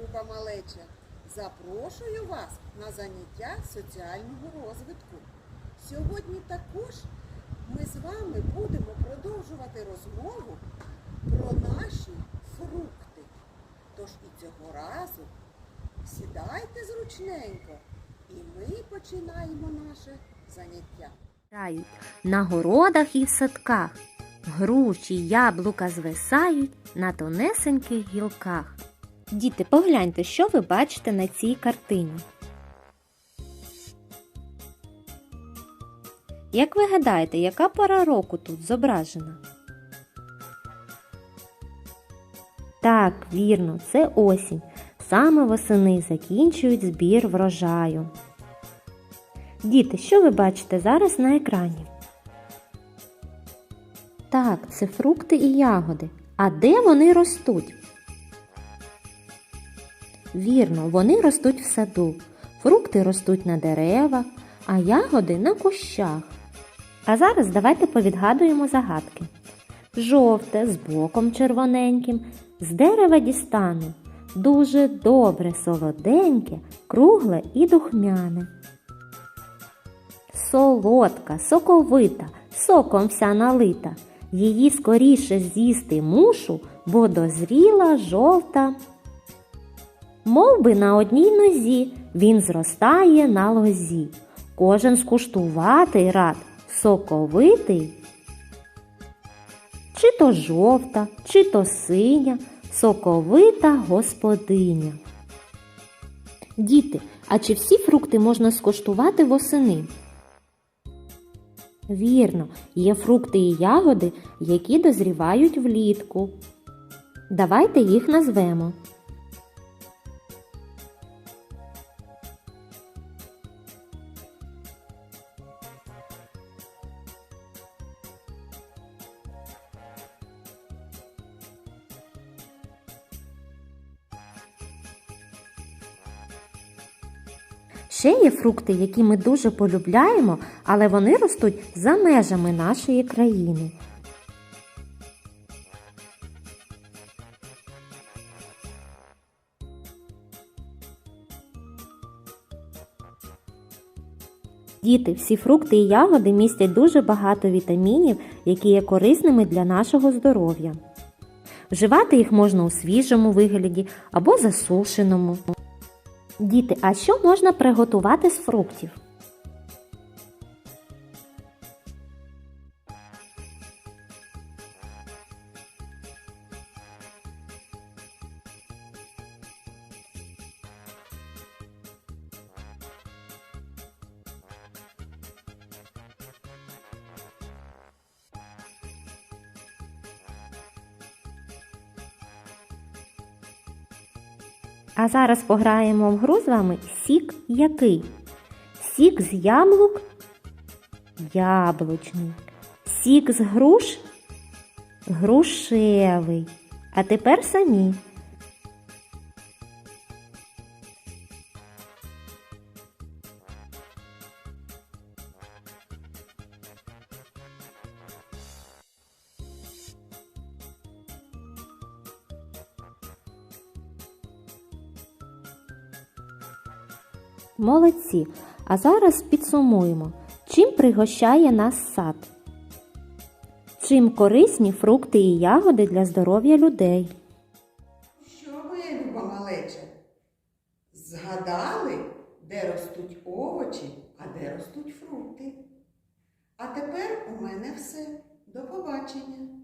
люба малеча. Запрошую вас на заняття соціального розвитку. Сьогодні також ми з вами будемо продовжувати розмову про наші фрукти. Тож і цього разу сідайте зручненько, і ми починаємо наше заняття. На городах і в садках. Груші, яблука звисають на тонесеньких гілках. Діти, погляньте, що ви бачите на цій картині. Як ви гадаєте, яка пора року тут зображена? Так, вірно, це осінь. Саме восени закінчують збір врожаю. Діти, що ви бачите зараз на екрані? Так, це фрукти і ягоди. А де вони ростуть? Вірно, вони ростуть в саду. Фрукти ростуть на деревах, а ягоди на кущах. А зараз давайте повідгадуємо загадки. Жовте з боком червоненьким, з дерева дістану. Дуже добре, солоденьке, кругле і духмяне. Солодка, соковита, соком вся налита. Її скоріше з'їсти мушу, бо дозріла жовта. Мов би на одній нозі він зростає на лозі. Кожен скуштувати рад, соковитий. Чи то жовта, чи то синя, соковита господиня. Діти, а чи всі фрукти можна скуштувати восени? Вірно, є фрукти і ягоди, які дозрівають влітку. Давайте їх назвемо. Ще є фрукти, які ми дуже полюбляємо, але вони ростуть за межами нашої країни. Діти, всі фрукти і ягоди містять дуже багато вітамінів, які є корисними для нашого здоров'я. Вживати їх можна у свіжому вигляді або засушеному. Діти, а що можна приготувати з фруктів? А зараз пограємо в гру з вами сік який? Сік з яблук яблучний. Сік з груш грушевий. А тепер самі. Молодці. А зараз підсумуємо, чим пригощає нас сад. Чим корисні фрукти і ягоди для здоров'я людей. Що ви, люба малеча? Згадали, де ростуть овочі, а де ростуть фрукти? А тепер у мене все. До побачення!